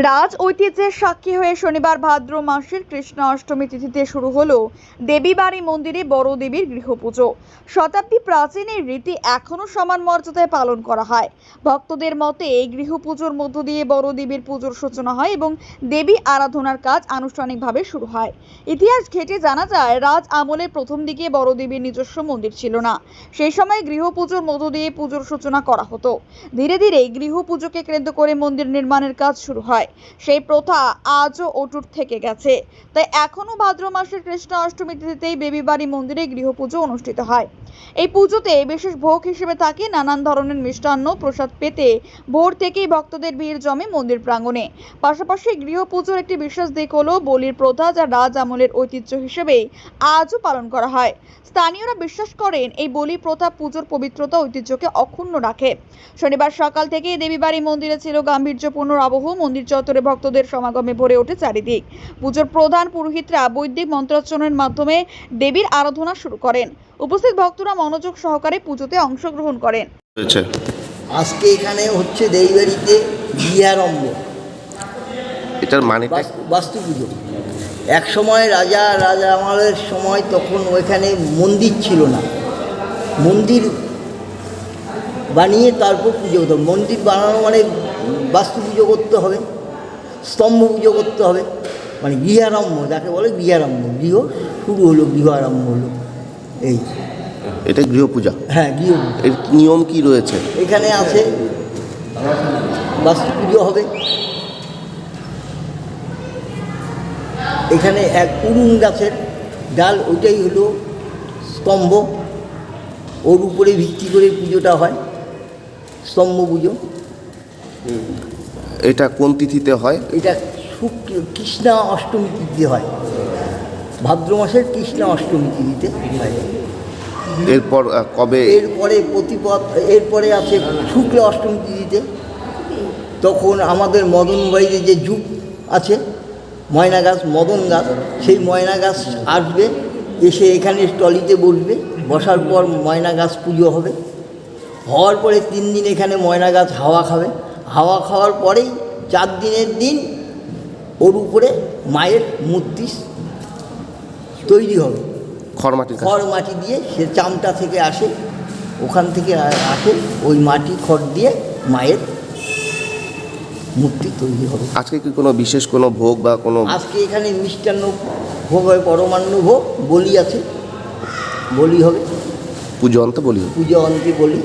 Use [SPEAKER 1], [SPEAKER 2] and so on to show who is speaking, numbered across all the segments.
[SPEAKER 1] রাজ ঐতিহ্যের সাক্ষী হয়ে শনিবার ভাদ্র মাসের কৃষ্ণ অষ্টমী তিথিতে শুরু হলো দেবীবাড়ি মন্দিরে বড় দেবীর গৃহপুজো। শতাব্দী প্রাচীন এই রীতি এখনও সমান মর্যাদায় পালন করা হয়। ভক্তদের মতে এই গৃহপুজোর মধ্য দিয়ে বড় দেবীর পুজোর সূচনা হয় এবং দেবী আরাধনার কাজ আনুষ্ঠানিকভাবে শুরু হয়। ইতিহাস ঘেটে জানা যায়, রাজ আমলের প্রথম দিকে বড় দেবীর নিজস্ব মন্দির ছিল না। সেই সময় গৃহপুজোর মধ্য দিয়ে পুজোর সূচনা করা হতো। ধীরে ধীরে গৃহপুজোকে কেন্দ্র করে মন্দির নির্মাণের কাজ শুরু হয়। সেই প্রথা আজও অটুট থেকে গেছে। তাই এখনও ভাদ্র মাসের কৃষ্ণ অষ্টমী তিথিতেই বেবিবাড়ি মন্দিরে গৃহপুজো অনুষ্ঠিত হয়। এই পুজোতে বিশেষ ভোগ হিসেবে থাকে নানান ধরনের মিষ্টান্ন প্রসাদ পেতে ভোর থেকেই ভক্তদের ভিড় জমে মন্দির প্রাঙ্গণে। পাশাপাশি গৃহপুজোর একটি বিশেষ দিক হলো বলির প্রথা যা রাজ আমলের ঐতিহ্য হিসেবে আজও পালন করা হয়। স্থানীয়রা বিশ্বাস করেন এই বলি প্রথা পুজোর পবিত্রতা ঐতিহ্যকে অক্ষুণ্ণ রাখে। শনিবার সকাল থেকেই দেবীবাড়ি মন্দিরে ছিল গাম্ভীর্যপূর্ণ আবহ মন্দির চত্বরে ভক্তদের সমাগমে ভরে ওঠে চারিদিক। পুজোর প্রধান পুরোহিতরা বৈদিক মন্ত্রোচ্চারণের মাধ্যমে দেবীর আরাধনা শুরু করেন। উপস্থিত ভক্তরা মনোযোগ সহকারে পুজোতে অংশগ্রহণ করেন।
[SPEAKER 2] আজকে এখানে হচ্ছে দেইবাড়িতে বিয়ারম্ভ
[SPEAKER 3] এটার
[SPEAKER 2] বাস্তু বাস্তু পুজো এক সময় রাজা রাজা আমলের সময় তখন ওইখানে মন্দির ছিল না। মন্দির বানিয়ে তারপর পুজো হতো। মন্দির বানানো মানে বাস্তু পুজো করতে হবে। স্তম্ভ পুজো করতে হবে। মানে গৃহারম্ভ যাকে বলে গৃহারম্ভ। গৃহ শুরু হলো গৃহ আরম্ভ হলো। এই।
[SPEAKER 3] এটা গৃহপূজা
[SPEAKER 2] হ্যাঁ গৃহ
[SPEAKER 3] এর নিয়ম কি রয়েছে?
[SPEAKER 2] এখানে আছে বাস্তু পুজো হবে। এখানে এক উরুন গাছের ডাল ওইটাই হলো স্তম্ভ। ওর উপরে ভিত্তি করে পুজোটা হয় স্তম্ভ পুজো।
[SPEAKER 3] এটা কোন তিথিতে হয়?
[SPEAKER 2] এটা কৃষ্ণা অষ্টমী তিথিতে হয়। ভাদ্র মাসের কৃষ্ণা অষ্টমী তিথিতে হয়।
[SPEAKER 3] এরপর কবে?
[SPEAKER 2] এরপরে প্রতিপদ এরপরে আছে শুক্ল অষ্টমী তিথিতে। তখন আমাদের মদন বাইরে যে যুগ আছে ময়না গাছ মদন গাছ সেই ময়না গাছ আসবে এসে এখানে টলিতে বসবে। বসার পর ময়না গাছ পুজো হবে। হওয়ার পরে তিন দিন এখানে ময়না গাছ হাওয়া খাবে। হাওয়া খাওয়ার পরেই চার দিনের দিন ওর উপরে মায়ের মূর্তি তৈরি হবে।
[SPEAKER 3] খড়মাটির কাছে।
[SPEAKER 2] খড় মাটি দিয়ে সে চামটা থেকে আসে ওখান থেকে আসে ওই মাটি খড় দিয়ে মায়ের মূর্তি তৈরি হবে।
[SPEAKER 3] আজকে কি কোনো বিশেষ কোনো ভোগ বা কোনো
[SPEAKER 2] আজকে এখানে মিষ্টান্ন ভোগ হয় পরমান্ন ভোগ বলি আছে। বলি হবে।
[SPEAKER 3] পুজো অন্ত বলি।
[SPEAKER 2] পুজো অন্তে বলি।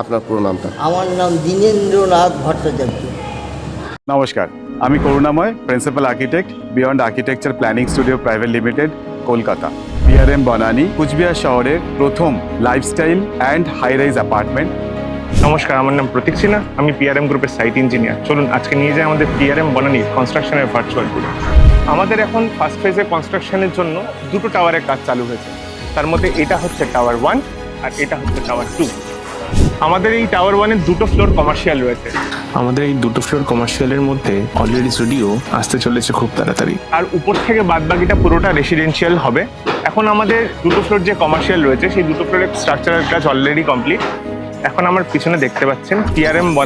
[SPEAKER 3] আপনার পুরো নামটা?
[SPEAKER 2] আমার নাম দীনেন্দ্রনাথ ভট্টাচার্য।
[SPEAKER 4] নমস্কার আমি Karunamoy principal architect beyond architecture planning studio private limited Kolkata BRM Banani Cooch Behar শহরের প্রথম lifestyle and high rise apartment
[SPEAKER 5] নমস্কার আমার নাম প্রতীক সিনহা আমি পিআরএম গ্রুপের সাইট ইঞ্জিনিয়ার চলুন আজকে নিয়ে যাই আমাদের পিআরএম বনানি কনস্ট্রাকশনের ভার্চুয়াল ট্যুর আমাদের এখন ফার্স্ট ফেজে কনস্ট্রাকশনের জন্য দুটো টাওয়ারের কাজ চালু হয়েছে। তার মধ্যে এটা হচ্ছে টাওয়ার ওয়ান আর এটা হচ্ছে টাওয়ার টু আমাদের এই টাওয়ার ওয়ানের দুটো ফ্লোর কমার্শিয়াল রয়েছে।
[SPEAKER 6] আমাদের এই দুটো ফ্লোর কমার্শিয়ালের মধ্যে অলরেডি স্টুডিও আসতে চলেছে খুব তাড়াতাড়ি।
[SPEAKER 5] আর উপর থেকে বাদ বাকিটা পুরোটা রেসিডেন্সিয়াল হবে। এখন আমাদের দুটো ফ্লোর যে কমার্শিয়াল রয়েছে সেই দুটো ফ্লোরের স্ট্রাকচারের কাজ অলরেডি কমপ্লিট এখন আমার পিছনে দেখতে পাচ্ছেন পিআরএম